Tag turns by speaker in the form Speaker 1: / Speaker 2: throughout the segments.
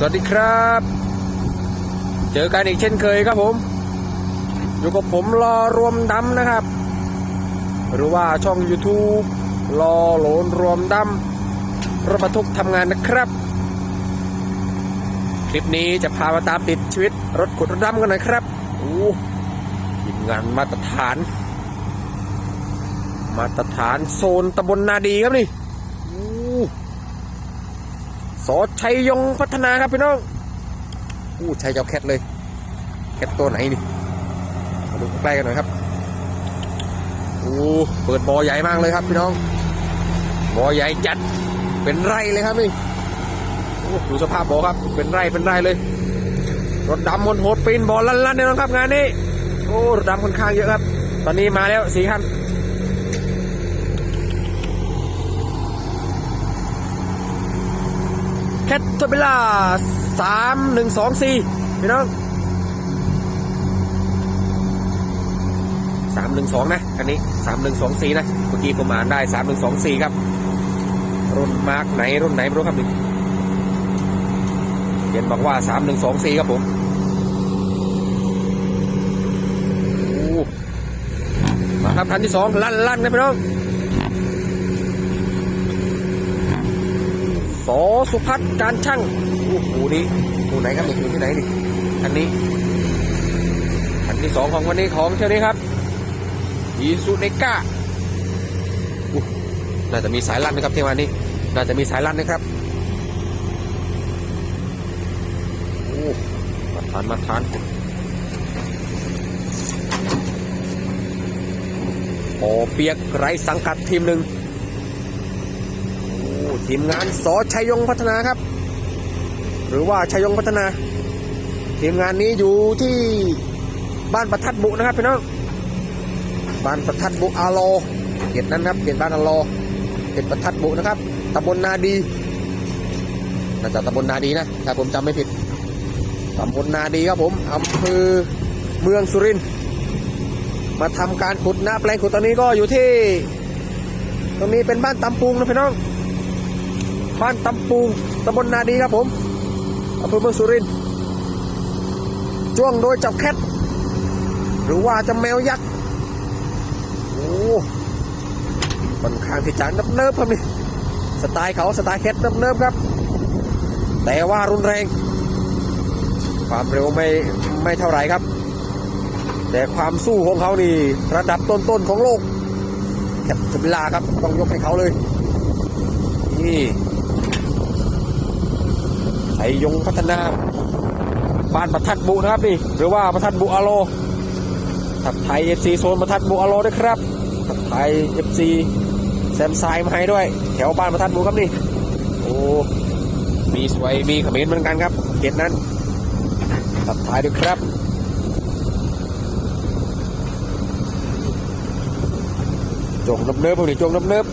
Speaker 1: สวัสดีครับ เจอกันอีกเช่นเคยครับผม อยู่กับผมรอรวมดำนะครับ หรือว่าช่อง YouTube รอโหลนรวมดำรถบรรทุกทำงานนะครับ คลิปนี้จะพามาตามติดชีวิตรถขุดรถดำกันหน่อยครับโอ้ทีมงานมาตรฐาน มาตรฐานโซนตำบลนาดีครับนี่ สอชัยยงพัฒนาครับพี่น้องอู้ชัยเจ้าแคทเลยแคทตัวไหนนี่มาดูใกล้กันหน่อยครับโอ้เปิดบอใหญ่มากเลยครับพี่น้องบอใหญ่จัดเป็นไร่เลยครับนี่ดูสภาพบอครับ เป็นไร่เป็นไร่เลย รถดำมนโหดปีนบอลลั่นๆแน่นอนครับงานนี้โอ้รถดำค่อนข้างเยอะครับ ตอนนี้มาแล้วสี่คัน แคทตัวเบล่าสามหนึ่งสองสี่พี่น้องสามหนึ่งสองนะคันนี้สามหนึ่งสองสี่นะเมื่อกี้ผมอ่านได้สามหนึ่งสองสี่ครับ รุ่นมาร์กไหนรุ่นไหนไม่รู้ครับนี่เขียนบอกว่าสามหนึ่งสองสี่ครับผมมาครับคันที่สองลั่นลั่นนะพี่น้อง สอสุพัฒน์การช่างโอ้โหนี่หมู่ไหนครับนี่อยู่ที่ไหนนี่อันนี้ อันที่สองของวันนี้ของเท่านี้ครับอีซูเนก้าน่าจะมีสายลัดนะครับที่วันนี้ น่าจะมีสายลัดนะครับโอ้มาทานมาทานปอเปียกไรสังกัดทีมหนึ่ง ทีมงานสอชัยยงพัฒนาครับ หรือว่าชัยยงพัฒนา ทีมงานนี้อยู่ที่บ้านประทัดบุนะครับพี่น้องบ้านประทัดบุอาโลเขตนั้นครับเขตบ้านอาโลเขตประทัดบุนะครับตำบลนาดีน่าจะตำบลนาดีนะถ้าผมจำไม่ผิดตำบลนาดีครับผมอำเภอเมืองสุรินทร์มาทำการขุดนะแปลงขุดตอนนี้ก็อยู่ที่ ตรงนี้เป็นบ้านตำปุงนะพี่น้อง บ้านตำปูตำบลนาดีครับผมอำเภอเมืองสุรินทร์จ้วงโดยจ้าแคทหรือว่าจ้าแมวยักษ์โอ้ค่อนข้างที่จะนับเนิบครับนี่สไตล์เขาสไตล์แคทนับเนิบครับ แต่ว่ารุนแรง ความเร็วไม่ไม่เท่าไหร่ครับ แต่ความสู้ของเขานี่ระดับต้นๆของโลกแคทสบิลาครับต้องยกให้เขาเลยนี่ ไอยงพัฒนาบ้านประทัดบุนะครับนี่หรือว่าประทัดบุอาโลทัดไทยเอฟซีโซนประทัดบุอาโลด้วยครับทัดไทยเอฟซีแซมไซมาให้ด้วย แถวบ้านประทัดบุครับนี่โอ้มีสวยมีเขมรเหมือนกันครับเขตนั้นทัดไทยด้วยครับจงนับเนิบพวกนี้จงนับเนิบ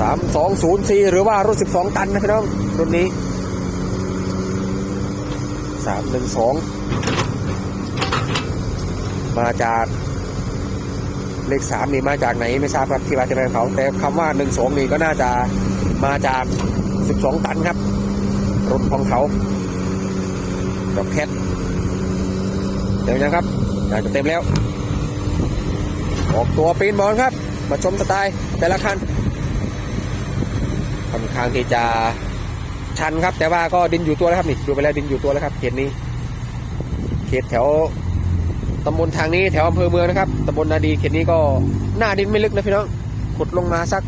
Speaker 1: สามสองศูนย์สี่หรือว่ารถสิบสองตันนะพี่น้องรุ่นนี้สามหนึ่งสองมาจากเลขสามนี่มาจากไหนไม่ทราบครับที่ว่าจะเป็นเขา แต่คำว่าหนึ่งสองนี่ก็น่าจะมาจากสิบสองตันครับรถของเขาดอกแคทเดี๋ยวนะครับน่าจะเต็มแล้วออกตัวปีนบอลครับ มาชมสไตล์แต่ละคัน ข้างที่จะชันครับ แต่ว่าก็ดินอยู่ตัวแล้วครับนี่ดูไปแล้วดินอยู่ตัวแล้วครับเขตนี้ เขตแถวตำบลทางนี้แถวอำเภอเมืองนะครับตำบลนาดีเขตนี้ก็หน้าดินไม่ลึกนะพี่น้องขุดลงมาสัก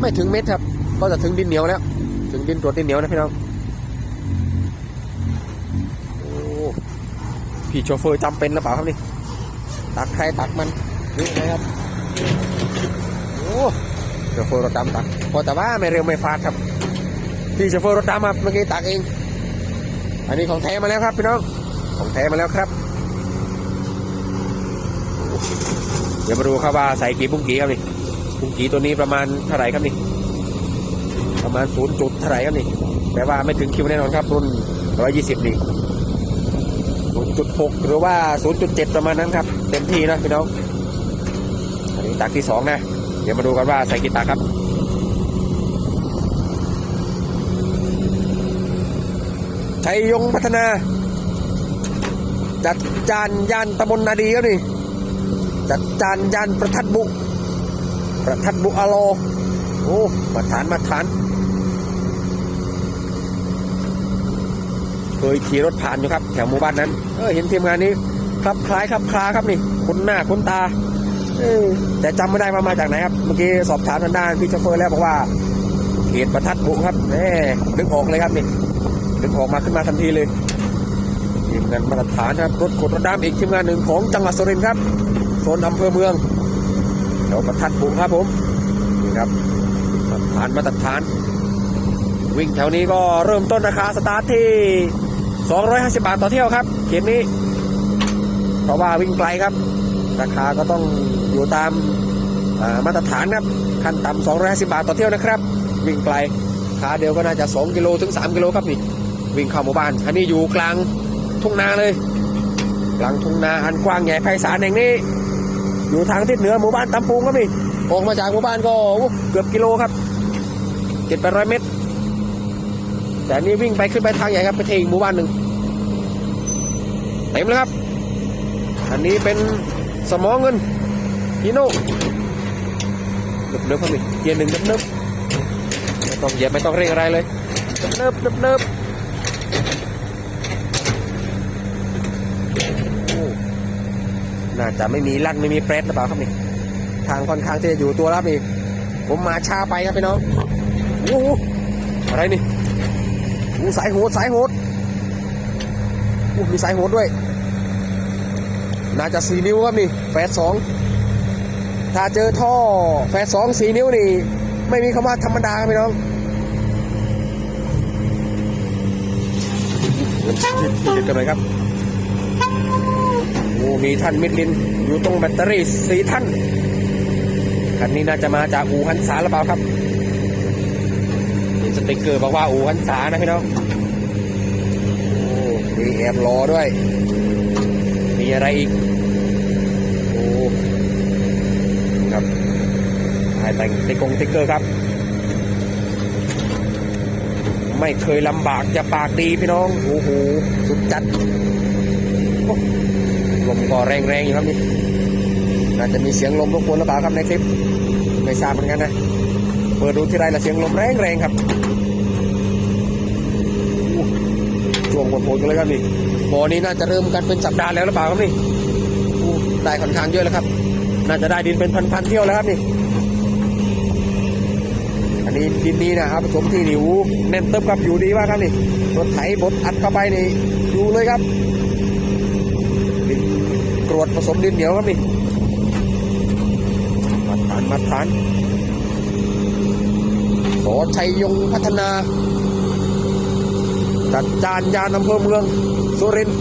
Speaker 1: ไม่ถึงเมตรครับ ก็จะถึงดินเหนียวแล้ว ถึงดินตรวดินเหนียวนะพี่น้องโอ้พี่โชเฟอร์จำเป็นหรือเปล่าครับนี่ตักใครตักมันนี่นะครับโอ้โชเฟอร์รถดำตักพอแต่ว่าไม่เร็วไม่ฟาดครับ พี่โชเฟอร์รถดำครับเมื่อกี้ตักเอง อันนี้ของแท้มาแล้วครับพี่น้อง ของแท้มาแล้วครับ เดี๋ยวมาดูครับว่าใส่กี่บุ้งกี่ครับนี่บุ้งกี่ตัวนี้ประมาณเท่าไหร่ครับนี่ ประมาณศูนย์จุดเท่าไหร่ครับนี่แต่ว่าไม่ถึงคิวแน่นอนครับ รุ่นร้อยยี่สิบนี่ศูนย์จุดหกหรือว่าศูนย์จุดเจ็ดประมาณนั้นครับ เต็มที่นะพี่น้อง อันนี้ตักที่สองนะ เดี๋ยวมาดูกันว่าใส่กี่ตักครับ ชัยยงพัฒนา จัดจานยานตำบลนาดีครับนี่ จัดจานยานประทัดบุ ประทัดบุอาโลโอ้มาฐานมาฐาน เคยขี่รถผ่านอยู่ครับ แถวหมู่บ้านนั้น เออเห็นทีมงานนี้คลับคล้ายคลับคลาครับนี่คุ้นหน้าคุ้นตาออแต่จำไม่ได้ว่ามาจากไหนครับ เมื่อกี้สอบถามทางด้านพี่โชเฟอร์แล้วบอกว่าเขตประทัดบุครับแหมนึกออกเลยครับนี่ นึกออกมาขึ้นมาทันทีเลยทีมงานมาตรฐานครับรถกดรถดำอีกทีมงานหนึ่งของจังหวัดสุรินทร์ครับโซนอำเภอเมืองแถวประทัดบุครับผมนี่ครับมาตรฐานมาตรฐาน วิ่งแถวนี้ก็เริ่มต้นราคาสตาร์ทที่ 250 บาทต่อเที่ยวครับเขตนี้ เพราะว่าวิ่งไกลครับ ราคาก็ต้องอยู่ตามามาตรฐานครับขั้นต่ำ250 บาทต่อเที่ยวนะครับ วิ่งไกลขาเดียวก็น่าจะ 2 กิโลถึง 3 กิโลครับนี่ วิ่งเข้าหมู่บ้าน อันนี้อยู่กลางทุ่งนาเลย กลางทุ่งนาอันกว้างใหญ่ไพศาลแห่งนี้ อยู่ทางทิศเหนือหมู่บ้านตำปูงครับนี่ออกมาจากหมู่บ้านก็เกือบกิโลครับเจ็ดแปดร้อยเมตร แต่นี่วิ่งไปขึ้นไปทางใหญ่ครับไปเทอีกหมู่บ้านหนึ่งเต็มเลยครับ อันนี้เป็นสมองเงินฮีโน่เนิบเนิบครับนี่เกียร์หนึ่งเนิบเนิบไม่ต้องเหยียบไม่ต้องเร่งอะไรเลยเนิบเนิบเนิบเนิบโอ้ น่าจะไม่มีลั่นไม่มีเฟรดหรือเปล่าครับนี่ทางค่อนข้างที่จะอยู่ตัวแล้วครับนี่ผมมาช้าไปครับพี่น้องโอ้โหอะไรนี่โอ้สายโหดสายโหดโอ้มีสายโหดด้วย น่าจะสี่นิ้วครับนี่แฟดสองถ้าเจอท่อแฟดสองสี่นิ้วนี่ ไม่มีคำว่าธรรมดาครับพี่น้องติดกันเลยครับ อ้มีท่านมิดลิน อยู่ตรงแบตเตอรี่สี่ท่านคันนี้น่าจะมาจากอู่ฮันสาหรือเปล่าครับสติกเกอร์บอกว่าอู่ฮันสานะพี่น้องโอ้มีแอบรอด้วย มีอะไรอีก โอ้ครับถ่ายแต่งติ๊กงติ๊กเกอร์ครับ ไม่เคยลำบากจะปากดีพี่น้อง โอ้โห สุดจัด ลมก็แรงๆอยู่ครับนี่น่าจะมีเสียงลมรบกวนหรือเปล่าครับในคลิปไม่ทราบเหมือนกันนะเปิดดูที่ไรละเสียงลมแรงๆครับช่วงโผล่ๆกันเลยครับนี่บ่อนี้น่าจะเริ่มกันเป็นสัปดาห์แล้วหรือเปล่าครับนี่ได้ค่อนข้างเยอะแล้วครับ น่าจะได้ดินเป็นพันๆเที่ยวแล้วครับนี่อันนี้ดินนี้นะครับผสมที่นิวแน่นเติบครับอยู่ดีมากครับนี่รถไถบดอัดเข้าไปนี่อยู่เลยครับ กรวดผสมดินเหนียวครับนี่มาทานมาทานขอชัยยงพัฒนา จัดจานยานอำเภอเมือง สุรินทร์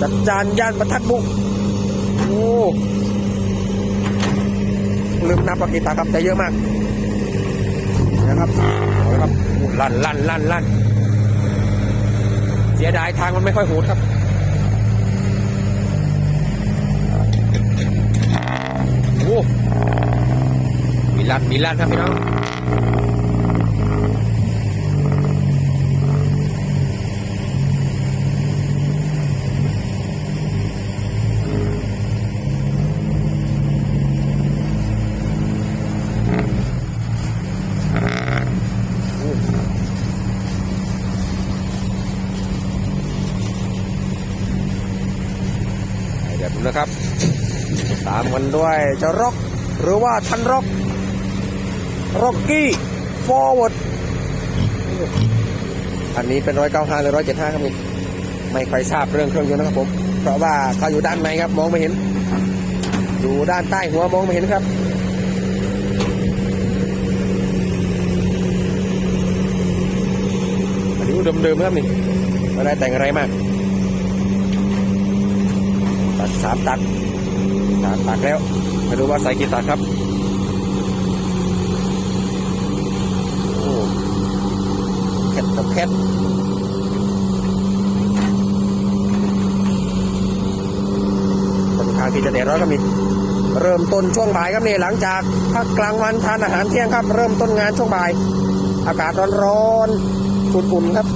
Speaker 1: จัดจานย่านประทัดบุกโอ้ลืมนับปากีตาครับแต่เยอะมากนะครับเอาละครับโอ้ลั่นลั่นลั่นลั่นเสียดายทางมันไม่ค่อยโหดครับ โอ้ มีลั่นมีลันครับพี่น้องเดี๋ยวผมนะครับ ตามกันด้วยเจะร็อกหรือว่าทันร็อกร็อกกี้ฟอร์เวิร์ดอันนี้เป็นร้อยเก้าห้าหรือร้อยเจ็ดห้าครับนี่ไม่ค่อยทราบเรื่องเครื่องยนต์นะครับผม เพราะว่าเขาอยู่ด้านในครับมองไม่เห็น อยู่ด้านใต้หัวมองไม่เห็นครับอันนี้เดิมๆครับนี่ไม่ได้แต่งอะไรมากตัดสามตัด สามตัดแล้ว ไม่รู้ว่าใส่กี่ตัดครับโอ้แคทกับแคทค่อนข้างที่จะเดือดร้อนครับนี่เริ่มต้นช่วงบ่ายครับนี่หลังจากพักกลางวันทานอาหารเที่ยงครับ เริ่มต้นงานช่วงบ่าย อากาศร้อนๆอุ่นๆครับ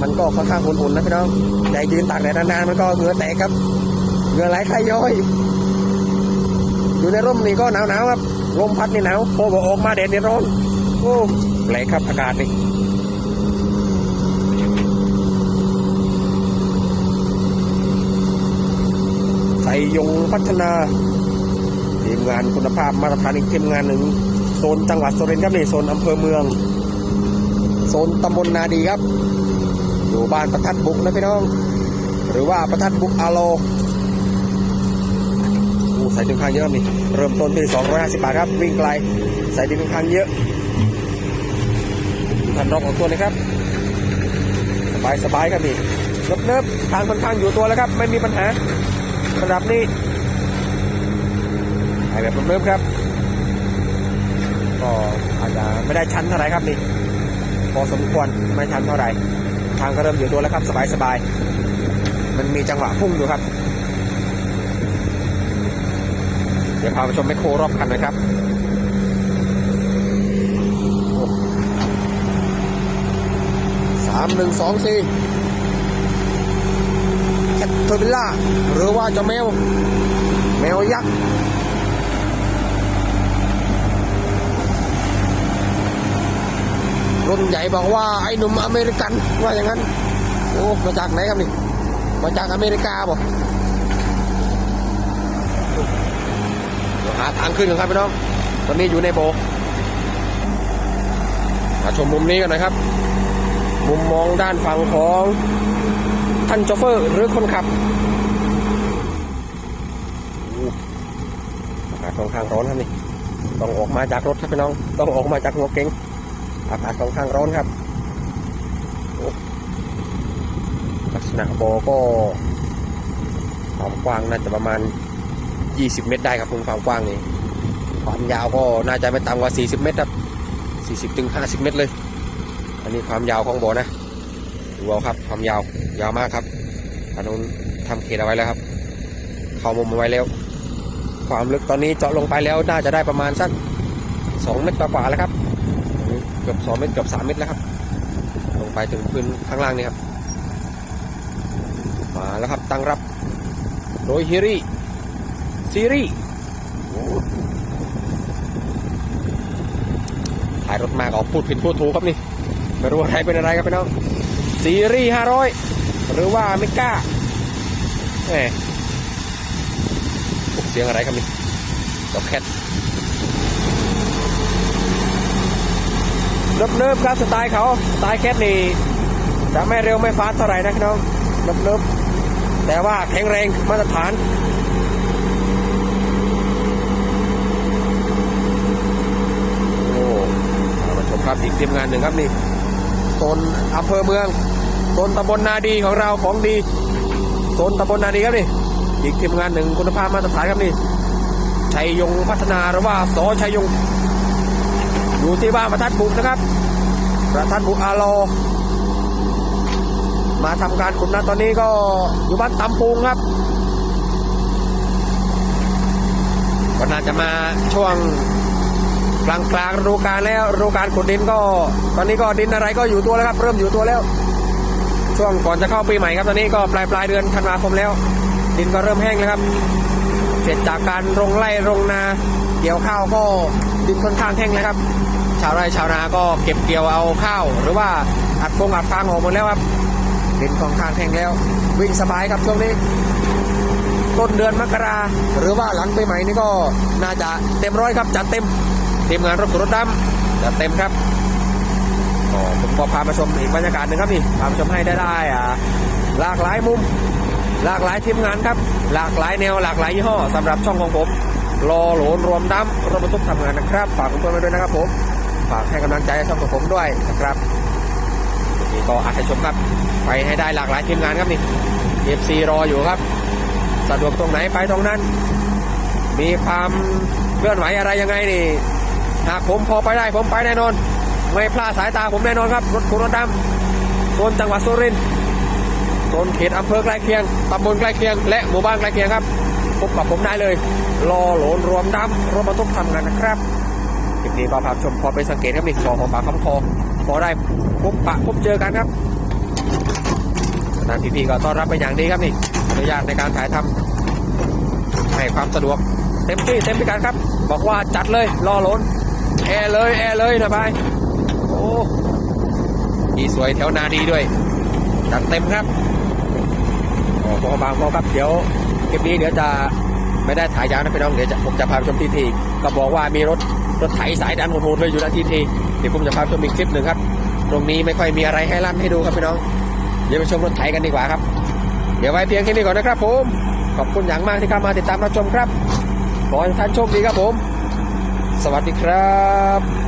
Speaker 1: มันก็ค่อนข้างอุ่นๆนะพี่น้องแต่ยืนตากแดดนานๆมันก็เหงื่อแตกครับ เหงื่อไหลใครย้อย อยู่ในร่มนี่ก็หนาวๆครับ ลมพัดนี่หนาวพอบอกออกมาแดดนี่ร้อน โอ้แปลกครับอากาศนี่ไทยยงพัฒนาทีมงานคุณภาพมาตรฐานอีกทีมงานหนึ่งโซนจังหวัดสุรินทร์ครับนี่โซนอำเภอเมือง โซนตำบลนาดีครับ อยู่บ้านประทัดบุกนะพี่น้อง หรือว่าประทัดบุกอาโล โอ้ใส่ดินค้างเยอะครับมีเริ่มต้นที่250บาทครับ วิ่งไกลใส่ดินค้างเยอะทันรองของตัวเลยครับ สบายสบายครับนี่เนิบเนิบๆทางค่อนข้างอยู่ตัวแล้วครับ ไม่มีปัญหาระดับนี้ไปแบบเนิบๆครับก็อาจจะไม่ได้ชันเท่าไหร่ครับนี่พอสมควรไม่ชันเท่าไหร่ทางก็เริ่มอยู่ตัวแล้วครับสบายสบายๆมันมีจังหวะพุ่งอยู่ครับ เดี๋ยวพาไปชมแมคโครรอบคันนะครับสามหนึ่งสองสี่แคทเทอร์บิลล่าหรือว่าจ้าแมว แมวยักษ์รุ่นใหญ่บอกว่าไอ้หนุ่มอเมริกันว่าอย่างนั้น โอ้ มาจากไหนครับนี่ มาจากอเมริกาบ่เดี๋ยว หาทางขึ้นกันครับพี่น้อง ตอนนี้อยู่ในโบกมาชมมุมนี้กันหน่อยครับ มุมมองด้านฝั่งของท่านโชเฟอร์หรือคนขับอากาศค่อนข้างร้อนครับนี่ ต้องออกมาจากรถครับพี่น้อง ต้องออกมาจากหัวเก๋งอากาศค่อนข้างร้อนครับ ลักษณะโบก็ความกว้างน่าจะประมาณ 20 เมตรได้ครับคุณความกว้างนี่ความยาวก็น่าจะไม่ต่ำกว่า 40 เมตรครับ 40ถึง50 เมตรเลย อันนี้ความยาวของบ่อนะดูเอาครับความยาวยาวมากครับอันนู้ทำเขตเอาไว้แล้วครับ เข้ามุมเอาไว้แล้ว ความลึกตอนนี้เจาะลงไปแล้วน่าจะได้ประมาณสัก 2 เมตรกว่าๆแล้วครับเกือบสองเมตรเกือบสามเมตรแล้วครับ ลงไปถึงพื้นข้างล่างนี่ครับ มาแล้วครับตั้งรับโดยฮิริ ซีรีส์ถ่ายรถมาก็พูดผิดพูดถูกครับนี่ ไม่รู้อะไรเป็นอะไรครับพี่น้อง ซีรีส์ห้าร้อยหรือว่ามิก้าแหมเสียงอะไรครับนี่ดอกแคทเนิบๆครับสไตล์เขาสไตล์แคทนี่จะไม่เร็วไม่ฟาสเท่าไหร่นะพี่น้องเนิบๆแต่ว่าแข็งแรงมาตรฐาน โอ้เอามาชม ครับอีกทีมงานหนึ่งครับนี่โซนอำเภอเมืองโซนตำบลนาดีของเราของดีโซนตำบลนาดีครับนี่อีกทีมงานหนึ่งคุณภาพมาตรฐานครับนี่ชัยยงพัฒนาหรือว่าสอชัยยงอยู่ที่บ้านประทัดบุกนะครับประทัดบุกอาโลมาทำการขุดนะตอนนี้ก็อยู่บ้านตำพุงครับก็น่าจะมาช่วง กลางกลางรูกาลแล้วฤดูกาลขุดดินก็ ตอนนี้ก็ดินอะไรก็อยู่ตัวแล้วครับ เริ่มอยู่ตัวแล้ว ช่วงก่อนจะเข้าปีใหม่ครับตอนนี้ก็ปลายปลายเดือนธันวาคมแล้ว ดินก็เริ่มแห้งแล้วครับ เสร็จจากการลงไร่ลงนาเกี่ยวข้าวก็ดินค่อนข้างแห้งแล้วครับ ชาวไร่ชาวนาก็เก็บเกี่ยวเอาข้าว หรือว่าอัดฟงอัดฟางออกหมดแล้วครับดินค่อนข้างแห้งแล้ว วิ่งสบายครับช่วงนี้ต้นเดือนมกราหรือว่าหลังปีใหม่นี่ก็น่าจะเต็มร้อยครับจัดเต็ม ทีมงานรถขุดรถดำจัดเต็มครับผมก็พามาชมอีกบรรยากาศหนึ่งครับนี่พามาชมให้ได้ได้อ่าหลากหลายมุม หลากหลายทีมงานครับ หลากหลายแนวหลากหลายยี่ห้อสำหรับช่องของผมรอโหลนรวมดำรถบรรทุกทำงานนะครับ ฝากคุณเพื่อนไว้ด้วยนะครับผมฝากให้กำลังใจช่องของผมด้วยนะครับนี่ก็อาจจะชมครับ ไปให้ได้หลากหลายทีมงานครับนี่ FC รออยู่ครับสะดวกตรงไหนไปตรงนั้น มีความเคลื่อนไหวอะไรยังไงนี่ หากผมพอไปได้ผมไปแน่นอน ไม่พลาดสายตาผมแน่นอนครับ รถคุณรถดำโซนจังหวัดสุรินทร์โซนเขตอำเภอใกล้เคียงตำบลใกล้เคียง และหมู่บ้านใกล้เคียงครับพบกับผมได้เลย รอโหลนรวมดำรถบรรทุกทำงานนะครับคลิปนี้ก็พาชมพอไปสังเกตครับนี่คอของปากคำคอพอได้พบปะพบเจอกันครับทางพี่ๆก็ต้อนรับเป็นอย่างดีครับนี่อนุญาตในการถ่ายทำให้ความสะดวก เต็มที่เต็มพิการครับ บอกว่าจัดเลยรอล้น แอร์เลยแอร์เลยนะบายโอ้ดีสวยแถวนาดีด้วยจัดเต็มครับโอ้พอบางพอครับเดี๋ยวคลิปนี้เดี๋ยวจะไม่ได้ถ่ายยาวนะพี่น้องเดี๋ยวผมจะพาไปชมทีทีก็บอกว่ามีรถรถไถสายดันโหดๆเลยอยู่นะทีทีเดี๋ยวผมจะพาชมอีกคลิปหนึ่งครับ ตรงนี้ไม่ค่อยมีอะไรให้ลั่นให้ดูครับพี่น้อง เดี๋ยวไปชมรถไถกันดีกว่าครับ เดี๋ยวไว้เพียงแค่นี้ก่อนนะครับผมขอบคุณอย่างมากที่เข้ามาติดตามรับชมครับขอให้ท่านโชคดีครับผม สวัสดีครับ